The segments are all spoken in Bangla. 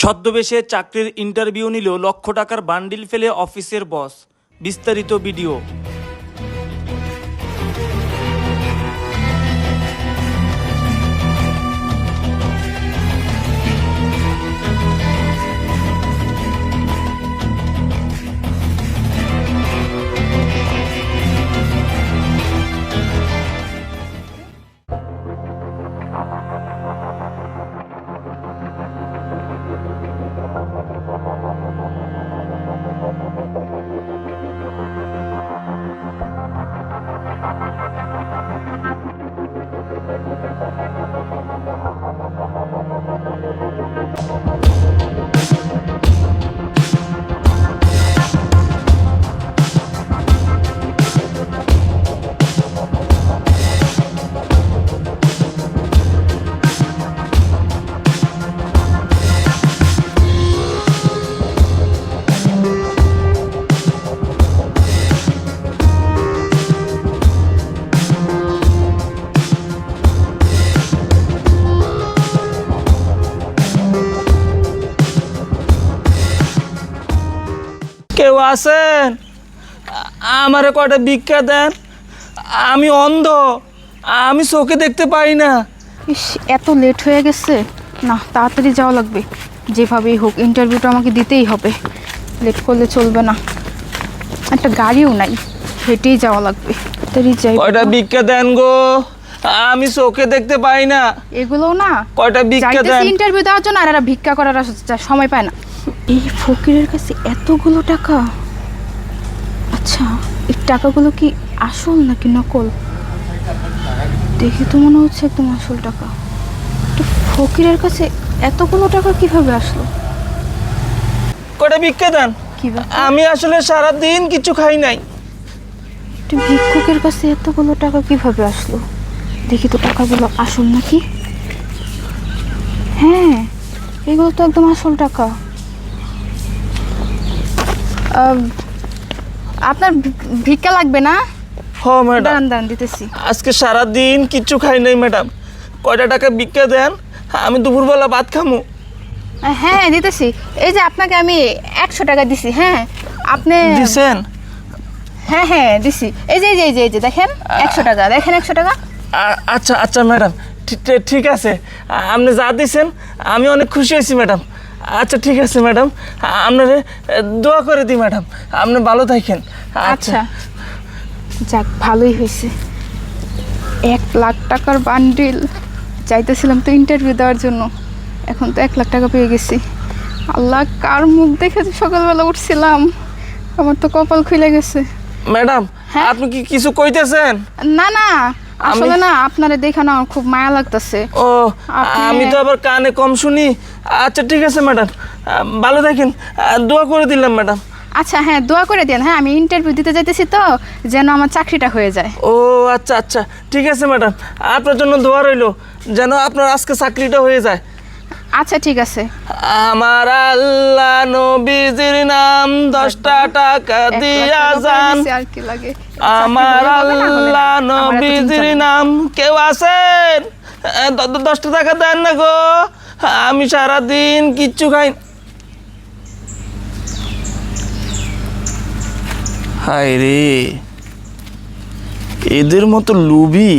ছদ্মবেশে চাকরির ইন্টারভিউ নিল লক্ষ টাকার বান্ডিল ফেলে অফিসের বস। বিস্তারিত ভিডিও। আছেন? আমারে কয়টা ভিক্ষা দেন? আমি অন্ধ আমি চোখে দেখতে পাই না। ইস এত লেট হয়ে গেছে। না তাড়াতাড়ি যাওয়া লাগবে। যেভাবেই হোক ইন্টারভিউটা আমাকে দিতেই হবে। লেট করলে চলবে না। একটা গাড়িও নাই। হেঁটেই যাওয়া লাগবে। তাড়াতাড়ি যাই কয়টা ভিক্ষা দেন গো? আমি চোখে দেখতে পাই না। এগুলোও না কয়টা ভিক্ষা দেন? ইন্টারভিউ দেওয়ার জন্য আর এরা ভিক্ষা করার সময় পায় না। এই ফকিরের কাছে এতগুলো টাকা? আচ্ছা এই টাকাগুলো কি আসল নাকি নকল? দেখে তো মনে হচ্ছে একদম আসল টাকা। তো ফকিরের কাছে এতগুলো টাকা কীভাবে আসলো? কয়টা ভিক্ষা দেন? আমি আসলে সারা দিন কিছু খাই নাই। ভিক্ষুকের কাছে এতগুলো টাকা কীভাবে আসলো? দেখি তো টাকাগুলো আসল নাকি? হ্যাঁ এগুলো তো একদম আসল টাকা। আপনার ভিক্ষা লাগবে না? হ ম্যাডাম দাঁড়ান দাঁড়ান দিতেছি। আজকে সারা দিন কিচ্ছু খাই নাই ম্যাডাম কয়টা টাকা ভিক্ষা দেন আমি দুপুরবেলা ভাত খামু। আহ, হ্যাঁ দিতেছি। এই যে আপনাকে আমি একশো টাকা দিছি হ্যাঁ? আপনি দিছেন? হ্যাঁ হ্যাঁ দিছি। এই যে এই যে এই যে এই যে দেখেন একশো টাকা। দেখেন একশো টাকা। আ- আচ্ছা আচ্ছা ম্যাডাম ঠিক আছে। আ- আপনি যা দিছেন আমি অনেক খুশি হয়েছি ম্যাডাম আচ্ছা ঠিক আছে ম্যাডাম। আপনারে দোয়া করে দিই ম্যাডাম। আপনি ভালো থাকেন। আচ্ছা। যাক ভালোই হয়েছে। এক লাখ টাকার বান্ডিল চাইতেছিলাম তো ইন্টারভিউ দেওয়ার জন্য। এখন তো এক লাখ টাকা পেয়ে গেছি। আল্লাহ কার মুখ দেখে সকালবেলা উঠছিলাম? আমার তো কপাল খুলে গেছে। ম্যাডাম হ্যাঁ? আপনি কি কিছু কইতেছেন? না না। আসলে না আপনারে দেখে না খুব মায়া লাগতেছে। ও আমি তো আবার কানে কম শুনি। আচ্ছা ঠিক আছে ম্যাডাম। ভালো থাকেন। দোয়া করে দিলাম ম্যাডাম। আচ্ছা হ্যাঁ দোয়া করে দেন। হ্যাঁ আমি ইন্টারভিউ দিতে যাইতেছি তো যেন আমার চাকরিটা হয়ে যায়। ও আচ্ছা আচ্ছা। ঠিক আছে ম্যাডাম। আপনার জন্য দোয়া রইল যেন আপনার আজকে চাকরিটা হয়ে যায়। আচ্ছা ঠিক আছে। আমার আল্লাহ নবীজির নাম দশটা টাকা দিয়া যান। কি লাগে। আমার। আল্লাহ নবীজির নাম কেউ আছেন? দশটা টাকা দেন না গো। আমি সারাদিন কিচ্ছু খাই হায় রে। এদের মতো লুবি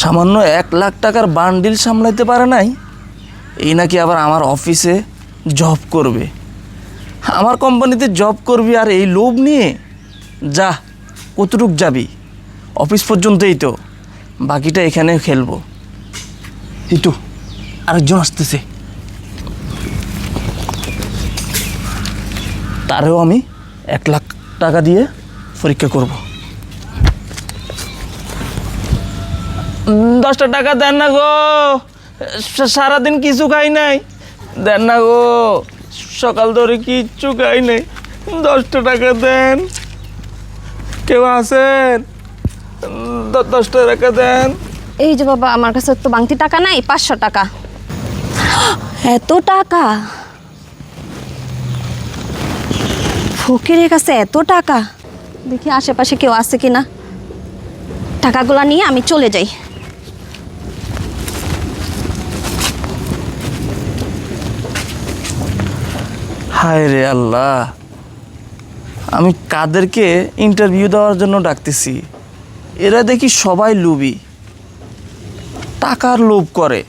সামান্য এক লাখ টাকার বান্ডিল সামলাইতে পারে নাই? এই নাকি আবার আমার অফিসে জব করবে? আমার কোম্পানিতে জব করবি আর এই লোভ নিয়ে? যা, কতটুক যাবি? অফিস পর্যন্তই তো। বাকিটা এখানে খেলব। এই তো, আরেকজন আসতেছে। তারেও আমি এক লাখ টাকা দিয়ে পরীক্ষা করব। দশটা টাকা দেন না গো। সারাদিন কিছু খাই নাই। দেন না গো, সকাল ধরে কিচ্ছু খাই নাই। দশটা টাকা দেন। কেউ আছেন? দশটা টাকা দেন। এই যে বাবা, আমার কাছে তো বাংতি টাকা নাই, পাঁচশো টাকা। এত টাকা? ফকিরের কাছে এত টাকা? দেখি আশেপাশে কেউ আছে কিনা। টাকাগুলা নিয়ে আমি চলে যাই। হায় রে আল্লাহ। আমি কাদেরকে ইন্টারভিউ দেওয়ার জন্য ডাকতেছি। এরা দেখি সবাই লোভী টাকার লোভ করে।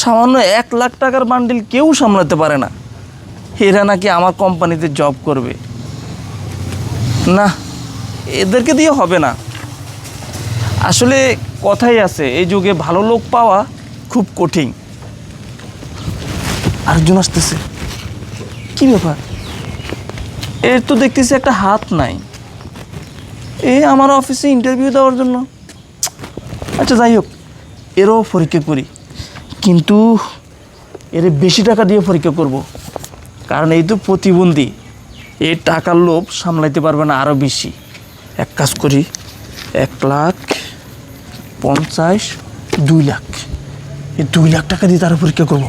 সামান্য এক লাখ টাকার বান্ডিল কেউ সামলাতে পারে না। এরা নাকি আমার কোম্পানিতে জব করবে। না, এদেরকে দিয়ে হবে না। আসলে কথাই আছে, এই যুগে ভালো লোক পাওয়া খুব কঠিন। আরেকজন আসতেছে। কি ব্যাপার? এর তো দেখতেছি একটা হাত নাই। এ আমার অফিসে ইন্টারভিউ দেওয়ার জন্য। আচ্ছা যাই হোক, এরও পরীক্ষা করি। কিন্তু এর বেশি টাকা দিয়ে পরীক্ষা করব। কারণ এই তো প্রতিবন্ধী। এই টাকার লোভ সামলাইতে পারবে না আরও বেশি। এক কাজ করি, এক লাখ পঞ্চাশ, দুই লাখ। এই দুই লাখ টাকা দিয়ে তারা পরীক্ষা করব।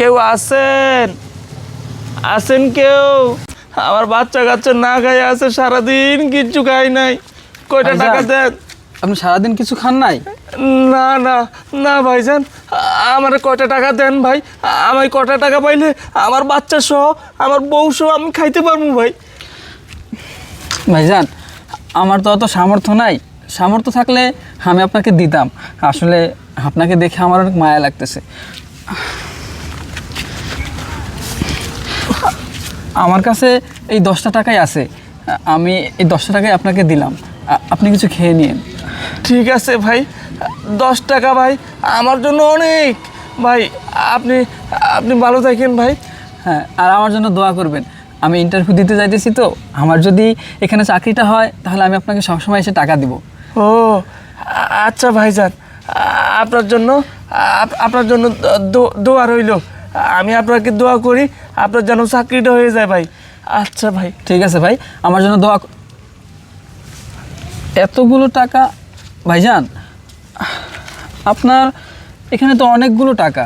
কেউ আছেন? আছেন কেউ? আমার বাচ্চা কাচ্চা না খাই আছে সারাদিন কিচ্ছু খাই নাই। কয়টা টাকা দেন? আপনি সারাদিন কিছু খান নাই? না না না ভাইজান। আমার কয়টা টাকা দেন ভাই? আমি কটা টাকা পাইলে আমার বাচ্চা সহ আমার বউ সহ আমি খাইতে পারব ভাই। ভাইজান আমার তো অত সামর্থ্য নাই। সামর্থ্য থাকলে আমি আপনাকে দিতাম। আসলে আপনাকে দেখে আমার অনেক মায়া লাগতেছে। আমার কাছে এই দশটা টাকাই আছে। আমি এই দশটা টাকাই আপনাকে দিলাম। আপনি কিছু খেয়ে নিন। ঠিক আছে ভাই। দশ টাকা ভাই আমার জন্য অনেক। ভাই আপনি আপনি ভালো থাকেন ভাই। হ্যাঁ আর আমার জন্য দোয়া করবেন। আমি ইন্টারভিউ দিতে যাইতেছি তো। আমার যদি এখানে চাকরিটা হয় তাহলে আমি আপনাকে সবসময় এসে টাকা দিব। ও আচ্ছা ভাইজান। আপনার জন্য আপনার জন্য দোয়া রইল। আমি আপনাকে দোয়া করি আপনার যেন চাকরিটা হয়ে যায় ভাই। আচ্ছা ভাই ঠিক আছে ভাই আমার জন্য দোয়া এতগুলো টাকা ভাইজান আপনার এখানে তো অনেকগুলো টাকা।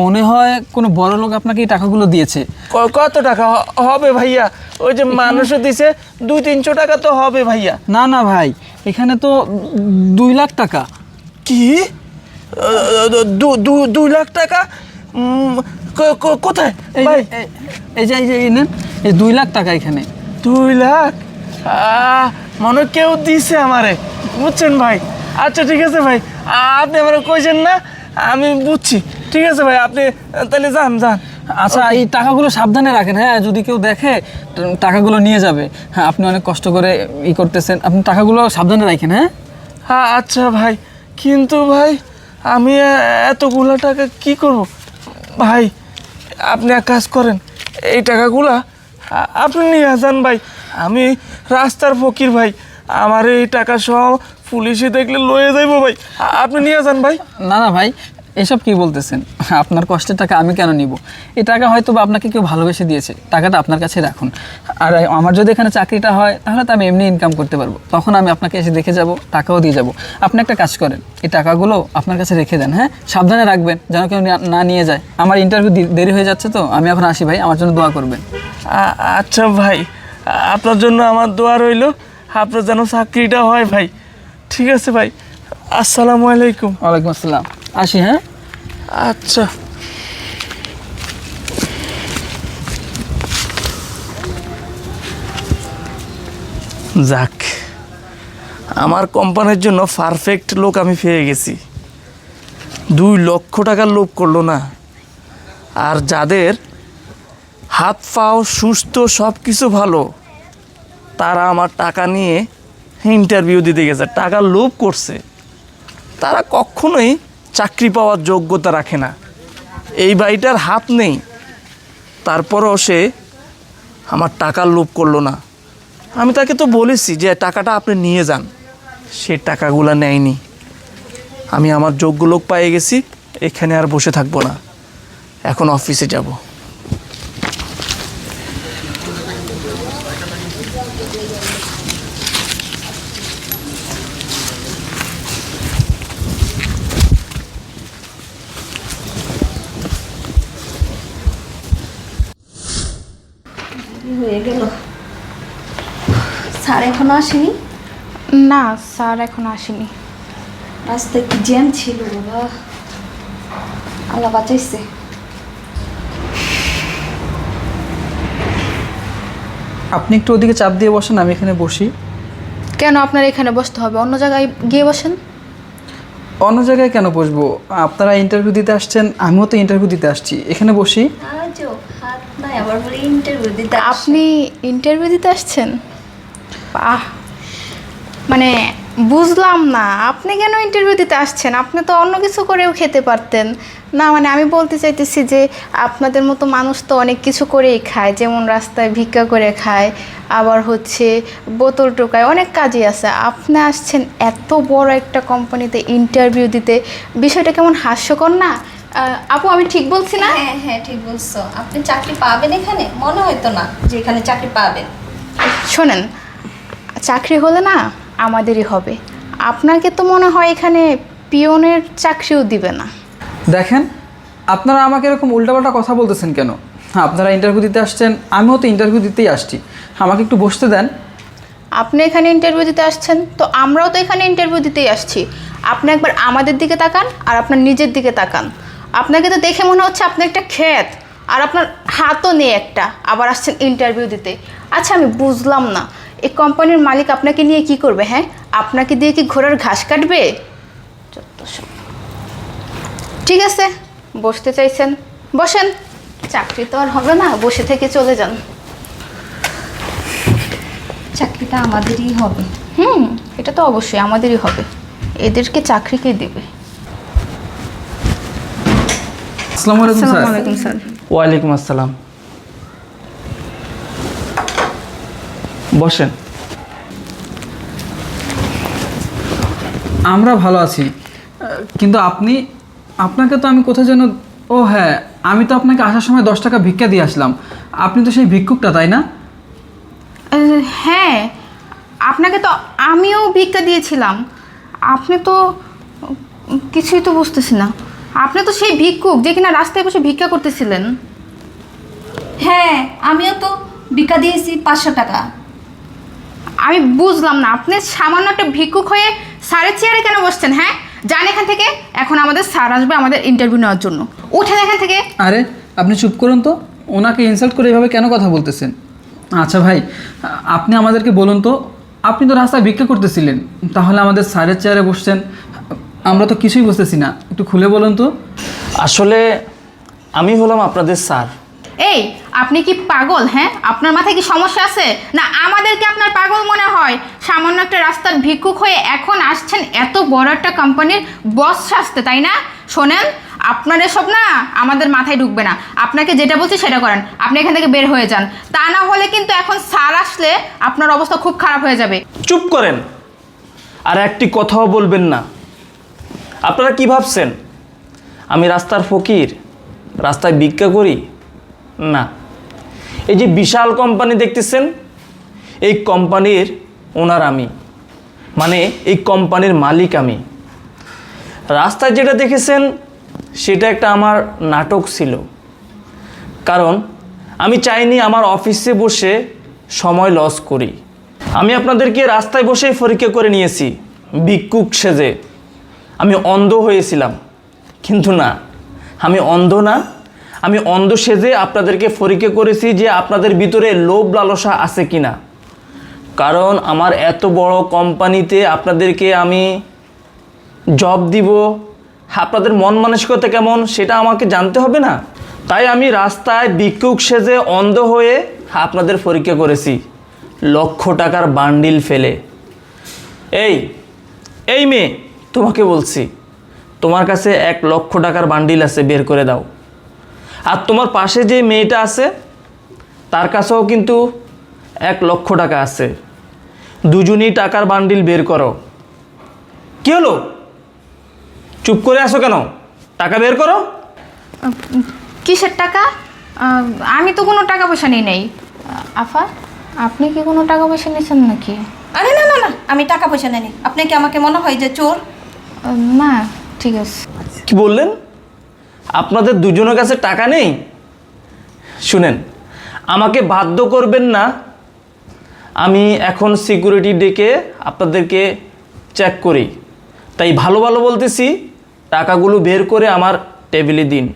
মনে হয় কোনো বড় লোক আপনাকে এই টাকাগুলো দিয়েছে। কত টাকা? হবে ভাইয়া। ওই যে মানুষও দিছে দুই তিনশো টাকা তো হবে ভাইয়া। না না ভাই এখানে তো দুই লাখ টাকা। কি? দুই লাখ টাকা? কোথায়? এই ভাই। এই- এই যে এই যে এই নেন। এই দুই লাখ টাকা এখানে। দুই লাখ? মনে কেউ দিছে আমারে। বুঝছেন ভাই? আচ্ছা ঠিক আছে ভাই। আপনি আমার কইছেন না আমি বুঝছি। ঠিক আছে ভাই আপনি তাহলে যান যান। আচ্ছা এই টাকাগুলো সাবধানে রাখেন হ্যাঁ? যদি কেউ দেখে টাকাগুলো নিয়ে যাবে। হ্যাঁ আপনি অনেক কষ্ট করে ই করতেছেন। আপনি টাকাগুলো সাবধানে রাখেন হ্যাঁ? হ্যাঁ আচ্ছা ভাই। কিন্তু ভাই আমি এতগুলো টাকা কি করব? ভাই, আপনি এক কাজ করেন, এই টাকাগুলা আপনি নিয়ে যান ভাই। আমি রাস্তার ফকির ভাই, আমার এই টাকা সহ পুলিশে দেখলে লয়ে যাইব ভাই। আপনি নিয়ে যান ভাই। না না ভাই এসব কি বলতেছেন? আপনার কষ্টের টাকা আমি কেন নিব? এই টাকা হয়তো বা আপনাকে কেউ ভালোবেসে দিয়েছে টাকাটা আপনার কাছে রাখুন। আর আমার যদি এখানে চাকরিটা হয় তাহলে তো আমি এমনি ইনকাম করতে পারব। তখন আমি আপনাকে এসে দেখে যাব টাকাও দিয়ে যাব। আপনি একটা কাজ করেন এই টাকাগুলো আপনার কাছে রেখে দেন হ্যাঁ? সাবধানে রাখবেন যেন কেউ না- না নিয়ে যায়। আমার ইন্টারভিউ দেরি হয়ে যাচ্ছে তো আমি এখন আসি ভাই আমার জন্য দোয়া করবেন। আচ্ছা ভাই আপনার জন্য আমার দোয়া রইল আপনার যেন চাকরিটা হয় ভাই। ঠিক আছে ভাই আসসালামু আলাইকুম। ওয়ালাইকুম আসসালাম। আসি হ্যাঁ? আচ্ছা। যাক, আমার কোম্পানির জন্য পারফেক্ট লোক আমি পেয়ে গেছি। দুই লক্ষ টাকার লোভ করল না। আর যাদের হাত পাও সুস্থ সব কিছু ভালো, তারা আমার টাকা নিয়ে ইন্টারভিউ দিতে গেছে। টাকার লোভ করছে। তারা কখনোই চাকরি পাওয়ার যোগ্যতা রাখে না। এই বাড়িটার হাত নেই। তারপরও সে আমার টাকা লোভ করল না। আমি তাকে তো বলেছি যে টাকাটা আপনি নিয়ে যান। সে টাকাগুলো নেয়নি। আমি আমার যোগ্য লোক পাইয়ে গেছি, এখানে আর বসে থাকব না। এখন অফিসে যাব। হয়ে গেল? স্যার এখনও আসেনি? না স্যার এখনও আসেনি। রাস্তায় কি জ্যাম ছিল বাবা? আল্লাহ বাঁচাইছে। আপনি একটু ওদিকে চাপ দিয়ে বসেন আমি এখানে বসি। কেন আপনার এখানে বসতে হবে? অন্য জায়গায় গিয়ে বসেন। অন্য জায়গায় কেন বসবো? আপনারা ইন্টারভিউ দিতে আসছেন আমিও তো ইন্টারভিউ দিতে আসছি। এখানে বসি। আবার বলে ইন্টারভিউ দিতে আপনি ইন্টারভিউ দিতে আসছেন? বাহ। মানে বুঝলাম না, আপনি কেন ইন্টারভিউ দিতে আসছেন? আপনি তো অন্য কিছু করেও খেতে পারতেন। না মানে আমি বলতে চাইতেছি যে আপনাদের মতো মানুষ তো অনেক কিছু করেই খায়, যেমন রাস্তায় ভিক্ষা করে খায়, আবার হচ্ছে বোতল টোকায়, অনেক কাজই আছে। আপনি আসছেন এত বড় একটা কোম্পানিতে ইন্টারভিউ দিতে। বিষয়টা কেমন হাস্যকর না? আপু আমি ঠিক বলছি না? হ্যাঁ হ্যাঁ ঠিক বলছো। আপনি চাকরি পাবেন এখানে? মনে হয়তো না যে এখানে চাকরি পাবেন। শোনেন চাকরি হলে না আমাদেরই হবে। আপনাকে তো মনে হয় এখানে পিয়নের চাকরিও দিবে না। দেখেন আপনারা আমাকে এরকম উল্টাপাল্টা কথা বলতেছেন কেন? আপনারা ইন্টারভিউ দিতে আসছেন আমিও তো ইন্টারভিউ দিতেই আসছি। আমাকে একটু বসতে দেন। আপনি এখানে ইন্টারভিউ দিতে আসছেন তো আমরাও তো এখানে ইন্টারভিউ দিতেই আসছি। আপনি একবার আমাদের দিকে তাকান আর আপনার নিজের দিকে তাকান। আপনাকে তো দেখে মনে হচ্ছে আপনি একটা ক্ষেত আর আপনার হাতও নেই একটা। আবার আসছেন ইন্টারভিউ দিতে। আচ্ছা আমি বুঝলাম না। এই কোম্পানির মালিক আপনাকে নিয়ে কি করবে হ্যাঁ? আপনাকে দিয়ে কি ঘোড়ার ঘাস কাটবে? ঠিক আছে বসতে চাইছেন। বসেন। চাকরি তো আর হবে না বসে থেকে চলে যান। চাকরিটা আমাদেরই হবে। হুম এটা তো অবশ্যই আমাদেরই হবে। এদেরকে চাকরি কে দেবে। আসসালামু আলাইকুম স্যার। আলাইকুম স্যার। ওয়ালাইকুম আসসালাম। বসেন। আমরা ভালো আছি। কিন্তু আপনি আপনাকে তো আমি কোথায় যেন ও হ্যাঁ আমি তো আপনাকে আসার সময় দশ টাকা ভিক্ষা দিয়ে আসলাম। আপনি তো সেই ভিক্ষুকটা তাই না? হ্যাঁ আপনাকে তো আমিও ভিক্ষা দিয়েছিলাম। আপনি তো কিছুই তো বুঝতেছি না। আপনি তো সেই ভিক্ষুক যে কিনা রাস্তায় বসে ভিক্ষা করতেছিলেন। হ্যাঁ আমিও তো ভিক্ষা দিয়েছি পাঁচশো টাকা। আমি বুঝলাম না আপনি সামান্য একটা ভিক্ষুক হয়ে স্যারের চেয়ারে কেন বসছেন হ্যাঁ? যান এখান থেকে এখন আমাদের স্যার আসবে আমাদের ইন্টারভিউ নেওয়ার জন্য। উঠেন এখান থেকে। আরে আপনি চুপ করুন তো ওনাকে ইনসাল্ট করে এভাবে কেন কথা বলতেছেন? আচ্ছা ভাই আপনি আমাদেরকে বলুন তো আপনি তো রাস্তায় ভিক্ষা করতেছিলেন তাহলে আমাদের স্যারের চেয়ারে বসছেন আমরা তো কিছুই বুঝতেছি না। একটু খুলে বলুন তো। আসলে আমি হলাম আপনাদের স্যার। এই আপনি কি পাগল হ্যাঁ? আপনার মাথায় কি সমস্যা আছে? না আমাদেরকে আপনার পাগল মনে হয়? সামান্য একটা রাস্তার ভিক্ষুক হয়ে এখন আসছেন এত বড় একটা কোম্পানির বস সাজতে তাই না? শোনেন আপনার এসব না আমাদের মাথায় ঢুকবে না। আপনাকে যেটা বলছি সেটা করেন। আপনি এখান থেকে বের হয়ে যান। তা না হলে কিন্তু এখন স্যার আসলে আপনার অবস্থা খুব খারাপ হয়ে যাবে। চুপ করেন। আর একটি কথাও বলবেন না। আপনারা কি ভাবছেন? আমি রাস্তার ফকির, রাস্তায় ভিক্ষা করি? না। এই যে বিশাল কোম্পানি দেখতেছেন, এই কোম্পানির ওনার আমি। মানে এই কোম্পানির মালিক আমি। রাস্তায় যেটা দেখেছেন, সেটা একটা আমার নাটক ছিল। কারণ আমি চাইনি আমার অফিসে বসে সময় লস করি। আমি আপনাদেরকে রাস্তায় বসেই পরীক্ষা করে নিয়েছি, ভিক্ষুক সেজে। আমি অন্ধ হয়েছিলাম, কিন্তু না। আমি অন্ধ না। আমি অন্ধ সেজে আপনাদেরকে পরীক্ষা করেছি যে আপনাদের ভিতরে লোভ লালসা আছে কি না কারণ আমার এত বড় কোম্পানিতে আপনাদেরকে আমি জব দিব। আপনাদের মন মানসিকতা কেমন সেটা আমাকে জানতে হবে না? তাই আমি রাস্তায় ভিক্ষুক সেজে অন্ধ হয়ে আপনাদের পরীক্ষা করেছি। লক্ষ টাকার বান্ডিল ফেলে। এই এই মেয়ে। তোমাকে বলছি তোমার কাছে এক লক্ষ টাকার বান্ডিল আছে বের করে দাও। আর তোমার পাশে যে মেয়েটা আছে তার কাছেও কিন্তু এক লক্ষ টাকা আছে। দুজনই টাকার বান্ডিল বের করো। কি হলো? চুপ করে আসো কেন? টাকা বের করো। কিসের টাকা? আমি তো কোনো টাকা পয়সা নিই নাই। আফা আপনি কি কোনো টাকা পয়সা নিয়েছেন নাকি? আরে না না না আমি টাকা পয়সা নেনি আপনি কি আমাকে মনে হয় যে চোর? না, ঠিক আছে। কি বললেন? আপনাদের দুজনের কাছে টাকা নেই? শুনেন, আমাকে বাধ্য করবেন না। আমি এখন সিকিউরিটি ডেকে আপনাদেরকে চেক করি। তাই ভালো ভালো বলতেছি, টাকাগুলো বের করে আমার টেবিলে দিন।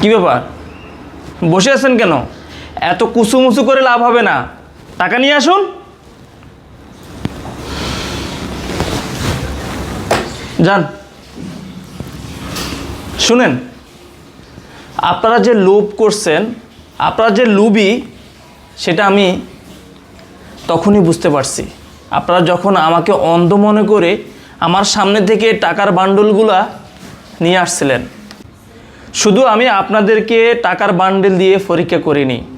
কি ব্যাপার? বসে আছেন কেন? এত কুসুমুসু করে লাভ হবে না। টাকা নিয়ে আসুন। যান। শুনেন, আপনারা যে লোভ করছেন, আপনারা যে লুবি, সেটা আমি তখনই বুঝতে পারছি। আপনারা যখন আমাকে অন্ধ মনে করে আমার সামনে থেকে টাকার বান্ডলগুলা নিয়ে আসছিলেন। শুধু আমি আপনাদেরকে টাকার বান্ডেল দিয়ে পরীক্ষা করিনি।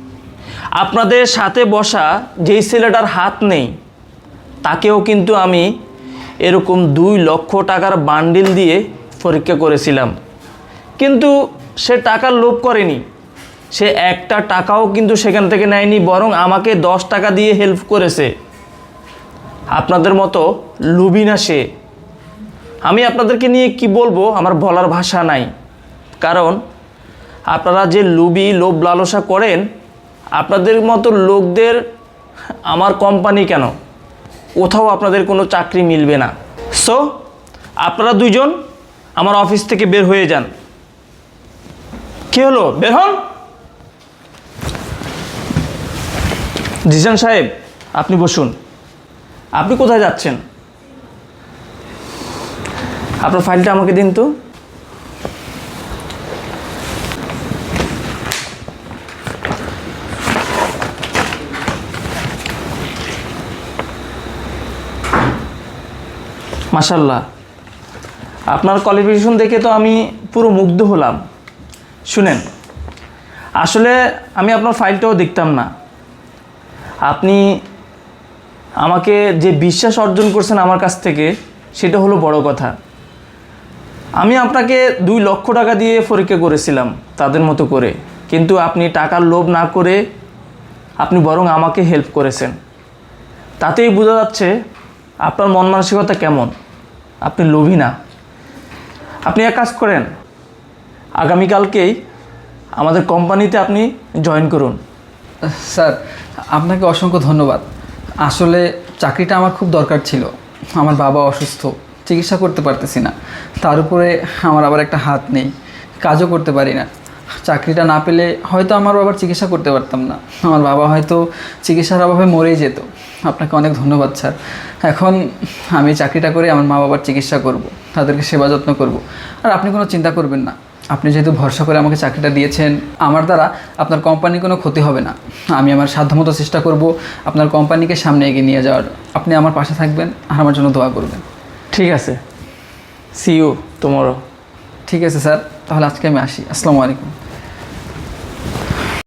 আপনাদের সাথে বসা যেই ছেলেটার হাত নেই, তাকেও কিন্তু আমি এরকম দুই লক্ষ টাকার বান্ডিল দিয়ে পরীক্ষা করেছিলাম। কিন্তু সে টাকার লোভ করেনি। সে একটা টাকাও কিন্তু সেখান থেকে নেয়নি, বরং আমাকে দশ টাকা দিয়ে হেল্প করেছে। আপনাদের মতো লুবি না সে। আমি আপনাদেরকে নিয়ে কি বলব? আমার বলার ভাষা নাই। কারণ আপনারা যে লুবি লোভ লালসা করেন আপনাদের মতো লোকদের আমার কোম্পানি কেন? কোথাও আপনাদের কোনো চাকরি মিলবে না। সো আপনারা দুজন আমার অফিস থেকে বের হয়ে যান। কি হলো? বের হন। জিসান সাহেব, আপনি বসুন। আপনি কোথায় যাচ্ছেন? আপনার ফাইলটা আমাকে দিন তো। মাশাল্লাহ আপনার কোয়ালিফিকেশন দেখে তো আমি পুরো মুগ্ধ হলাম। শুনেন, আসলে আমি আপনার ফাইলটাও দেখতাম না। আপনি আমাকে যে বিশ্বাস অর্জন করছেন আমার কাছ থেকে, সেটা হলো বড় কথা। আমি আপনাকে দুই লক্ষ টাকা দিয়ে পরীক্ষা করেছিলাম, তাদের মতো করে। কিন্তু আপনি টাকার লোভ না করে আপনি বরং আমাকে হেল্প করেছেন। তাতেই বোঝা যাচ্ছে আপনার মন মানসিকতা কেমন। আপনি লোভী না। আপনি এক কাজ করেন, আগামীকালকেই আমাদের কোম্পানিতে আপনি জয়েন করুন। স্যার, আপনাকে অসংখ্য ধন্যবাদ। আসলে চাকরিটা আমার খুব দরকার ছিল। আমার বাবা অসুস্থ, চিকিৎসা করতে পারতেছি না। তার উপরে আমার আবার একটা হাত নেই। কাজও করতে পারি না। চাকরিটা না পেলে হয়তো আমার বাবার চিকিৎসা করতে পারতাম না। আমার বাবা হয়তো চিকিৎসার অভাবে মরেই যেত। আপনাকে অনেক ধন্যবাদ স্যার। এখন আমি চাকরিটা করে আমার মা বাবার চিকিৎসা করব তাদেরকে সেবা যত্ন করব। আর আপনি কোনো চিন্তা করবেন না। আপনি যেহেতু ভরসা করে আমাকে চাকরিটা দিয়েছেন আমার দ্বারা আপনার কোম্পানির কোনো ক্ষতি হবে না। আমি আমার সাধ্যমতো চেষ্টা করব আপনার কোম্পানিকে সামনে এগিয়ে নিয়ে যাওয়ার। আপনি আমার পাশে থাকবেন আর আমার জন্য দোয়া করবেন। ঠিক আছে। সি ইউ তোমারও ঠিক আছে স্যার। তাহলে আজকে আমি আসি। আসসালামু আলাইকুম।